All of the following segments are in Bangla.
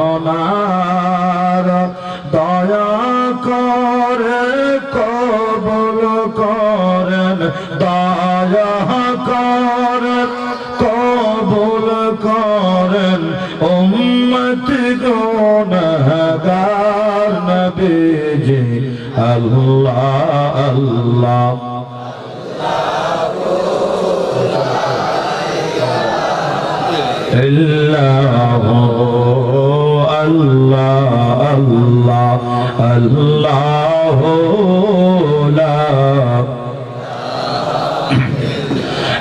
আপনার দয়া করে কবুল করেন, দয়া করেন কবুল করেন। উম্মত গুনাহগার নবীজি, আল্লাহ আল্লাহ। ইল্লাহ الله لا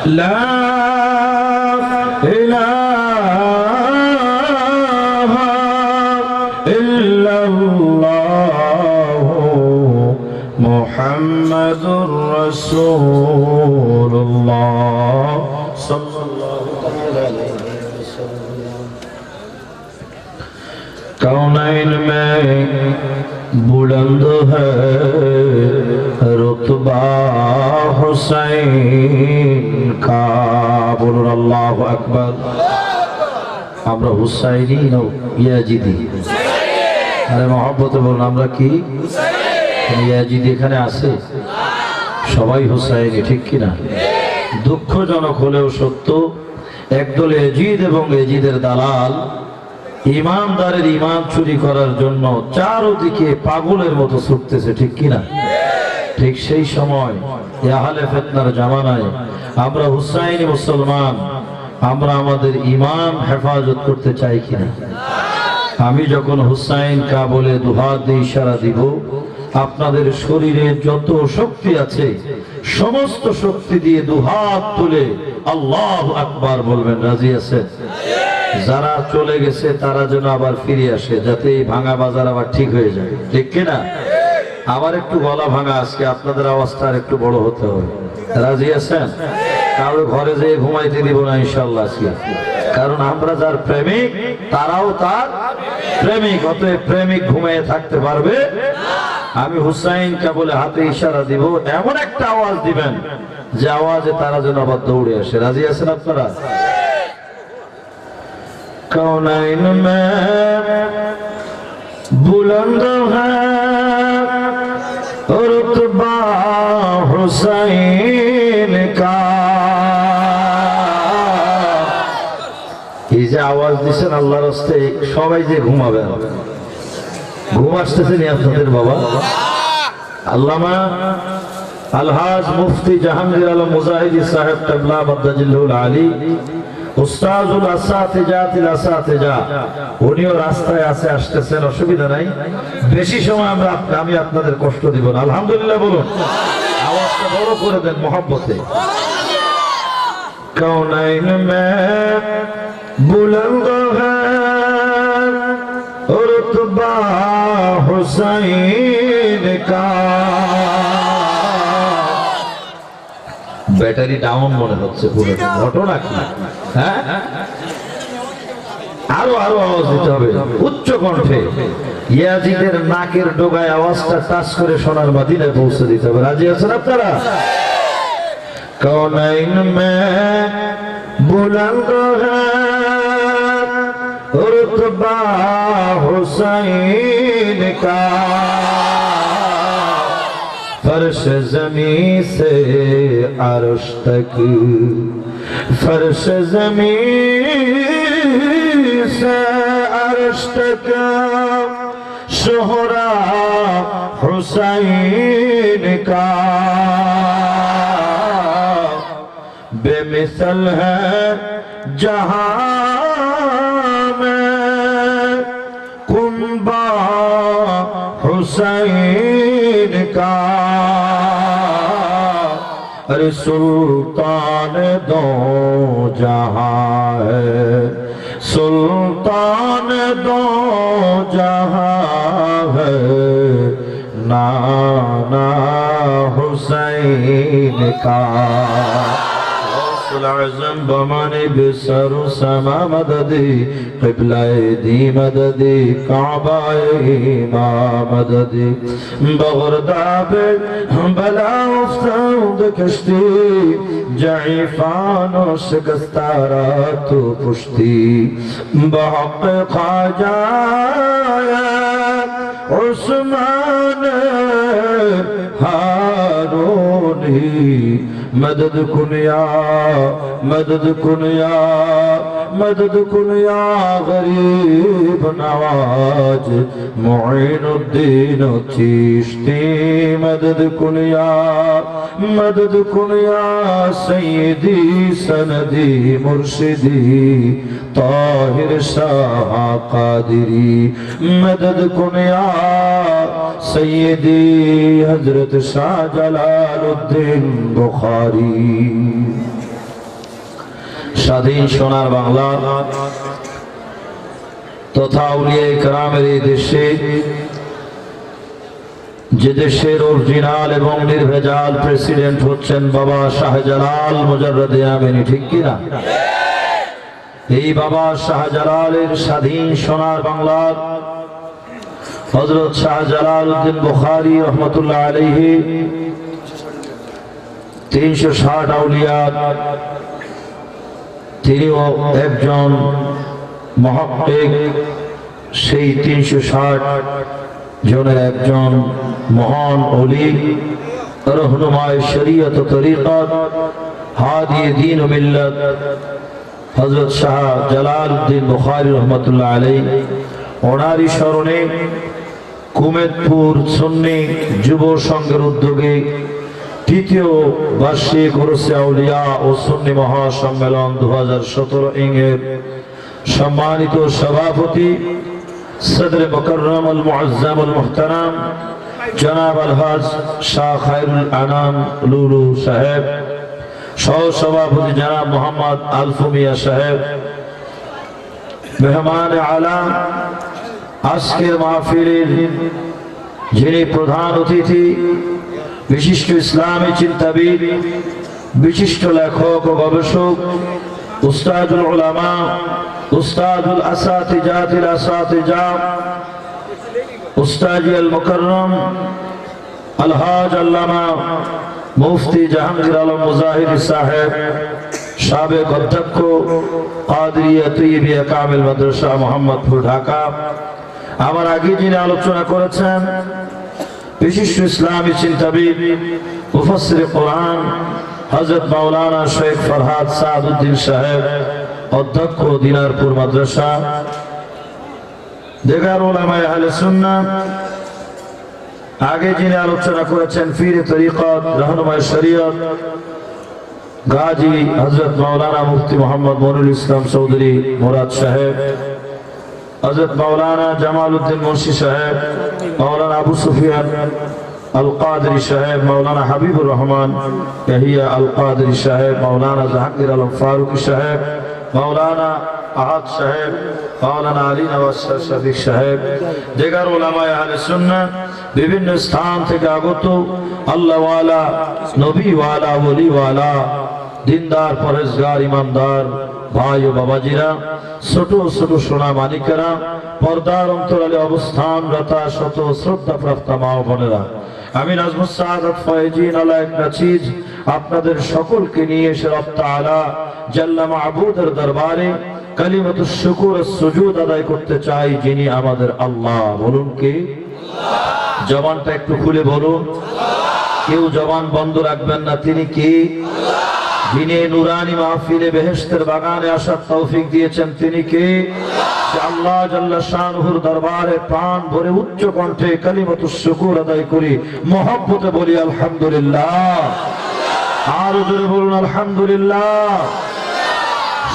لا إله إلا الله محمد رسول الله. صلى الله عليه وسلم. کونین میں بلند ہے رتبہ حسین کا بول اللہ اکبر আমরা হুসাইনি না ইয়াজিদি। আরে মহব্বত বলুন, আমরা কি? ইয়াজিদি এখানে আছে? সবাই হুসাইনি, ঠিক কিনা? দুঃখজনক হলেও সত্য, একদল এজিদ এবং এজিদের দালাল ইমানদারের ইমান চুরি করার জন্য চারোদিকে পাগলের মতো ছুটতেছে, ঠিক কিনা? ঠিক সেই সময় ফেতনার জামানায় আমরা হুসাইনি মুসলমান, আমরা আমাদের ইমান হেফাজত করতে চাই কিনা? আমি যখন হুসাইন কা বলে দুহাত দিয়ে ইশারা দিব, আপনাদের শরীরে যত শক্তি আছে, সমস্ত শক্তি দিয়ে দুহাত তুলে আল্লাহ আকবার বলবেন, রাজি আছেন? যারা চলে গেছে, তারা যেন আবার ফিরে আসে, যাতে এই ভাঙা বাজার আবার ঠিক হয়ে যায়। ঠিক কিনা আবার একটু গলা ভাঙা আজকে, আপনাদের আওয়াজটা আর একটু বড় হতে হবে। রাজি আছেন? কারও ঘরে যেয়ে ঘুমাইতে দিব না ইনশাল্লাহ আজকে। কারণ আমরা যার প্রেমিক, তারাও তার প্রেমিক, অতএব প্রেমিক ঘুমিয়ে থাকতে পারবে। আমি হুসাইন বলে হাতে ইশারা দিব, এমন একটা আওয়াজ দিবেন, যে আওয়াজে তারা যেন আবার দৌড়ে আসে। রাজি আছেন আপনারা? কৌনাইন বুলন্দ হতবা হুসাইন কা। এই যে আওয়াজ দিচ্ছেন আল্লাহর হস্তে, সবাই যে ঘুমাবেন ঘুম আসতেছেন আপনাদের বাবা? আল্লামা আলহাজ মুফতি জাহাঙ্গীর আলম মুজাহিদি সাহেব তবলা বাদ্দাজিল্লুল আলী উস্তাজুল উনিও রাস্তায় আছে, আসতেছেন, অসুবিধা নাই। বেশি সময় আমরা আমি আপনাদের কষ্ট দিব না। আলহামদুলিল্লাহ বলুন। আওয়াজটা বড় করে দেন মহব্বতে। কৌনাইন মে বুলন্দ হ্যাঁ রুতবা হুসাইন। ব্যাটারি ডাউন মনে হচ্ছে পুরো ঘটনা কি? হ্যাঁ? আরও আরও আওয়াজ দিতে হবে। উচ্চ কণ্ঠে। ইয়াজিদের নাকের ডোগায় আওয়াজটা টাচ করে সোনার দিলে পৌঁছে দিতে হবে। রাজি আছেন আপনারা? কনাইন মে বুলন্দ হ্যাঁ রুতবা হুসাইন কা। فرش زمین سے عرش تک۔ فرش زمین سے عرش تک۔ شہرہ حسین کا۔ بے مثل ہے جہاں میں کنبا حسین کا۔ ارے سلطان دو جہاں ہے۔ سلطان دو جہاں ہے۔ نانا حسین کا का العزم بمانی بسر و سما مددی، قبلہ دی مددی، کعبہ ایما مددی. بغردہ بغرداب بلا افتاد کشتی، جعیفان و شکستارا تو پشتی. بحق خواجہ عثمان هاروني مدد کن یا مدد کن یا مدد کن یا غریب نواز معین الدین چیشتی مدد کن یا مدد کن یا سیدی سندی مرشدی طاہر شاہ قادری مدد کن یا سیدی حضرت شاہ جلال الدین بخاری স্বাধীন সোনার বাংলা তথা উলিয়ে কেরামের এই দেশে, যে দেশের অরিজিনাল এবং নির্ভেজাল প্রেসিডেন্ট হচ্ছেন বাবা শাহজালাল মুজাররদে আমিনী ঠিক কিনা এই বাবা শাহজালালের স্বাধীন সোনার বাংলার হজরত শাহজালাল উদ্দিন বুখারি রহমতুল্লাহ আলহি তিনশো ষাট আউলিয়ার তিনিও একজন মহাপ্রেক সেই তিনশো ষাট জনের একজন মহান অলি। রহনুমায় শরীয়ত তরিকত, হাদি দিন ও মিল্লত হজরত শাহ জালাল উদ্দিন বুখারি রহমতুল্লাহ আলাই ওনারই স্মরণে কুমেদপুর সুন্নি যুব সংঘের উদ্যোগে তৃতীয় বার্ষিক ওরসে আউলিয়া ও সুন্নি মহাসম্মেলন দু হাজার সতেরো ইংয়ের সম্মানিত সভাপতি সদর মকরম আল মুআজ্জাম আল মুহতারাম জনাব আলহাজ শাহ খায়রুল আনাম লুলু সাহেব সহ সভাপতি জনাব মোহাম্মদ আলফুমিয়া সাহেব, মেহমান আলাম আজকের মাহফিলের যিনি প্রধান অতিথি বিশিষ্ট ইসলামী চিন্তাবিদ, বিশিষ্ট লেখক ও গবেষক, উস্তাদুল উলামা, উস্তাদুল আসাতিজাতিল আসাতিজা উস্তাজি আল মুকররম আলহাজ আল্লামা মুফতি জাহাঙ্গীর আলম মুজাহিদ সাহেব, সাবেক অধ্যক্ষ কাদরিয়া তৈবিয়া কামিল মাদ্রাসা মোহাম্মদপুর, ঢাকা। আমার আগে যিনি আলোচনা করেছেন বিশিষ্ট ইসলামী চিন্তাবিদ মুফসির কোরআন হজরত মাওলানা শেখ ফরহাদ সাদউদ্দিন সাহেব, অধ্যক্ষ দিনারপুর মাদ্রাসা। দেগার ওলামায় আহলে সুন্নাহ, আগে যিনি আলোচনা করেছেন ফিরে তরিকত, রহনুমায় শরীয়ত, গাজী হজরত মাওলানা মুফতি মোহাম্মদ মনুল ইসলাম চৌধুরী মুরাদ সাহেব হজরত মাওলানা জামাল উদ্দিন মুন্সি সাহেব মাওলানা আবু সুফিয়ান আল কাদরি সাহেব মাওলানা হাবিবুর রহমান ইয়াহিয়া আল কাদরি সাহেব মাওলানা জাহাঙ্গীর আলম ফারুকি সাহেব মাওলানা আহাদ সাহেব মাওলানা আলী নওয়াজ শাহ শফিক সাহেব দেগার ওলামায় আহলে সুন্নাহ বিভিন্ন স্থান থেকে আগত আল্লাহওয়ালা নবীওয়ালা ওলিওয়ালা দিনদার পরেশগার ইমানদার ভাই ও বাবাজিরা, ছোট ছোট সোনা মানিকেরা পর্দার অন্তরালে অবস্থানরতা শত শ্রদ্ধা প্রাপ্ত মা বোনেরা। আমি নাজমুস সাআদাত ফয়েজিন আলা এক নাচিজ, আপনাদের সকলকে নিয়ে এসে রব তাআলা জাল্লা মাহবুদের দরবারে কালিমাতু শুকুর সুজুদ আদায় করতে চাই যিনি আমাদের আল্লাহ। বলুন কে? জবানটা একটু খুলে বলুন। কেউ জবান বন্ধ রাখবেন না, তিনি কি? যিনি নুরানি মাহফিলে বেহেস্তের বাগানে আসার তৌফিক দিয়েছেন, তিনি কে? আল্লাহ জাল্লা শানহুর দরবারে প্রাণ ভরে উচ্চ কণ্ঠে কালিমাতু শুকুর আদায় করি, মহব্বতে বলি আলহামদুলিল্লাহ। আর জোরে বলুন, আলহামদুলিল্লাহ।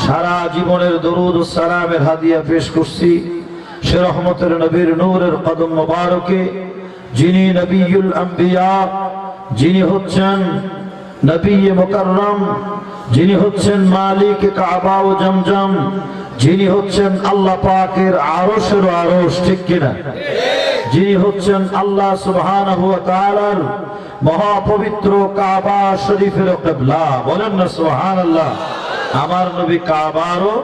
সারা জীবনের দরুদ সালামের হাদিয়া পেশ করছি। সে রহমতের নবীর নূরের কদম মোবারকে, যিনি নবীল আম্বিয়া, যিনি হচ্ছেন নবী মুকাররম, যিনি হচ্ছেন মালিক কাবা ও জমজম, যিনি হচ্ছেন আল্লাহ পাকের আরশের আরশ, ঠিক কিনা? যিনি হচ্ছেন আল্লাহ তাআলার মহাপবিত্র কাবা শরীফের কিবলা। বলেন না, সুবহানাল্লাহ। আমার নবী কাবারও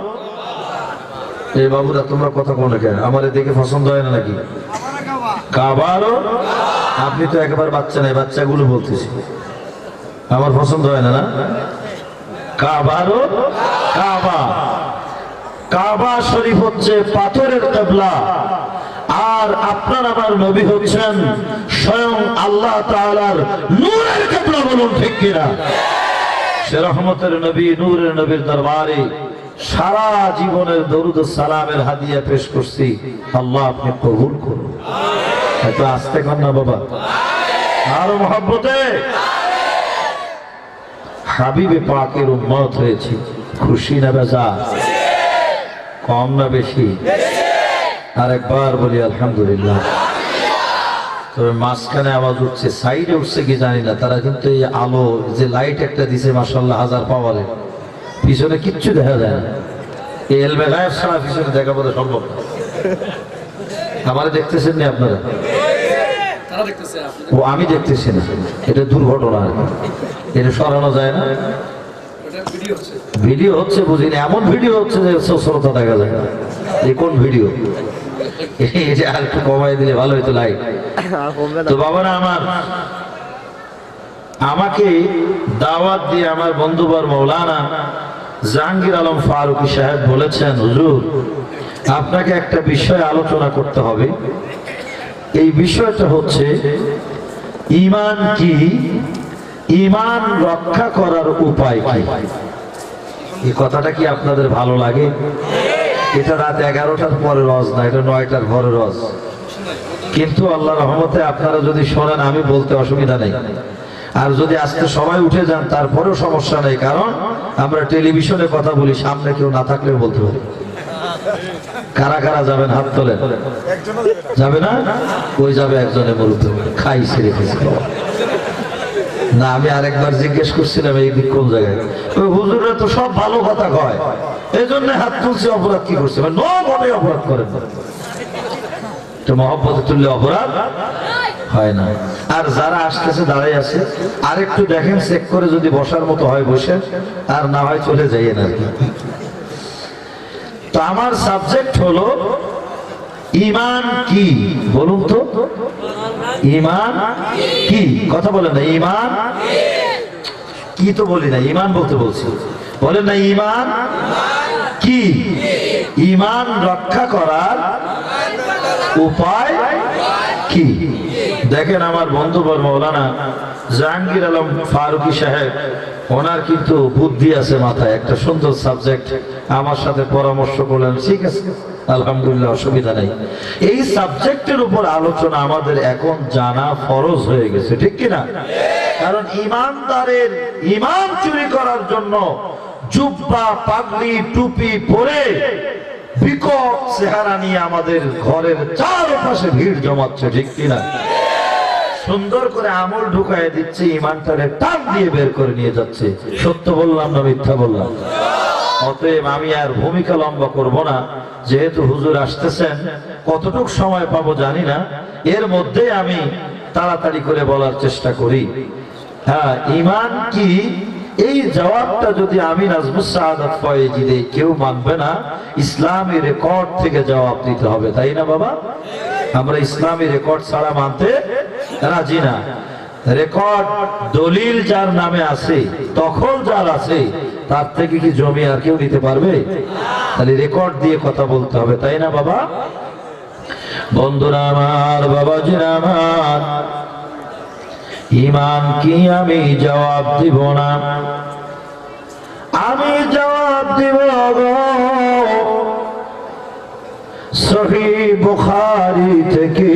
এই বাবুরা তোমরা কথা কোন কেন? আমার দেখে পছন্দ হয় না নাকি? কাবারও আপনি তো একেবারে বাচ্চা নাই, বাচ্চাগুলো বলতেছি। আমার পছন্দ হয় না না? কাবারও কাবা। কাবা শরীফ হচ্ছে পাথরের কেবলা আর আপনার আমার নবী হচ্ছেন স্বয়ং আল্লাহ তাআলার নূরের কেবলা বলুন ঠিক কিনা? সে রহমতের নবী, নূরের নবীর দরবারে সারা জীবনের দরুদ সালামের হাদিয়া পেশ করছি। আল্লাহ আপনি কবুল করুন। এত আসতে কর না বাবা। আরও মহব্বতে? হাবিবে পাকের উম্মত হয়েছি। খুশি না বেজা? কম না বেশি? আর একবার বলি, আলহামদুলিল্লাহ। তবে মাঝখানে আওয়াজ উঠছে, সাইডে উঠছে কি জানি না, তারা কিন্তু এই আলো, যে লাইট একটা দিছে মাসাল্লাহ হাজার পাওয়ারে। পিছনে কিচ্ছু দেখা যায় না। এই এলবে গায়ের সারা পিছনে দেখা বলে সম্ভব না। আমারে দেখতেছেন না আপনারা? ও আমি দেখতেছি না। এটা দুর্ঘটনা এটা সরানো যায় না। ভিডিও হচ্ছে। ভিডিও হচ্ছে বুঝিনি এমন ভিডিও হচ্ছে যে শ্রোতা দেখা যায় না। এই কোন ভিডিও? এটা আর একটু কমাই দিলে ভালো হতো লাইট তো বাবারা আমার। আমাকে দাওয়াত দিয়ে আমার বন্ধুবার মৌলানা জাহাঙ্গীর আলম ফারুকি সাহেব বলেছেন হুজুর আপনাকে একটা বিষয় আলোচনা করতে হবে। এই বিষয়টা হচ্ছে, ইমান কি? ইমান রক্ষা করার উপায় কি? এই কথাটা কি আপনাদের ভালো লাগে? এটা রাত এগারোটার পরে রস না, এটা নয়টার পরে রস কিন্তু আল্লাহ রহমতে আপনারা যদি শোনেন, আমি বলতে অসুবিধা নেই। আর যদি আজকে সবাই উঠে যান, তারপরেও সমস্যা নেই। কারণ আমরা টেলিভিশনে কথা বলি, সামনে কেউ না থাকলেও বলতে পারি। কারা কারা যাবেন হাত তোলেন? যাবে না? ওই যাবে একজনে মুরব্বী? খাই ছেড়ে বাবা। না, আমি আরেকবার জিজ্ঞেস করছিলাম, এই দিক কোন জায়গায়? হুজুরে তো সব ভালো কথা কয়। এই জন্য হাত তুলছে, অপরাধ কি করছে? নো মনে অপরাধ করেন। তো মহব্বতে তুললে অপরাধ হয় না। আর যারা আসতেছে, দাঁড়াই আছে আর একটু দেখেন, চেক করে যদি বসার মতো হয় বসে, আর না হয় চলে যাইয়েন আর কি। তো আমার সাবজেক্ট হলো ইমান কি? বলুন তো। ইমান কি? কথা বলেন না, ইমান কি তো বলি না, ইমান বলতে বলছি। বলেন না, ইমান কি? ইমান রক্ষা করার উপায় কি? দেখেন আমার বন্ধু বর মৌলানা জাহাঙ্গীর আলম ফারুকি সাহেব, ওনার কিন্তু বুদ্ধি আছে মাথায়, একটা সুন্দর সাবজেক্ট, আমার সাথে পরামর্শ করলেন, ঠিক আছে, আলহামদুলিল্লাহ, অসুবিধা নেই। এই সাবজেক্টের উপর আলোচনা আমাদের এখন জানা ফরজ হয়ে গেছে, ঠিক কিনা? কারণ ইমানদারের ইমান চুরি করার জন্য জুব্বা, পাগড়ি, টুপি পরে বিকট চেহারা নিয়ে আমাদের ঘরের চারপাশে ভিড় জমাচ্ছে, ঠিক কিনা? সুন্দর করে আমল ঢুকায় দিচ্ছে, ইমানটারে টান দিয়ে বের করে নিয়ে যাচ্ছে। সত্য বললাম না মিথ্যা বললাম? অতএব আমি আর ভূমিকা লম্বা করব না। যেহেতু হুজুর আসতেছেন, কতটুক সময় পাবো জানি না। এর মধ্যে আমি তাড়াতাড়ি করে বলার চেষ্টা করি। হ্যাঁ ইমান কি? এই জবাবটা যদি আমি নাজমুস সাহাদাত ফয়েজি দেই কেউ মানবে না, ইসলামী রেকর্ড থেকে জবাব দিতে হবে, তাই না বাবা? আমরা ইসলামী রেকর্ড ছাড়া মানতে রাজি না। রেকর্ড দলিল যার নামে আছে, তখন যার আছে, তার থেকে কি জমি আর কেউ নিতে পারবে? তাহলে রেকর্ড দিয়ে কথা বলতে হবে, তাই না বাবা? বন্ধুরা আমার, বাবাজিরা আমার, ইমান কি আমি জবাব দিব না? আমি জবাব দিব সহি বুখারি থেকে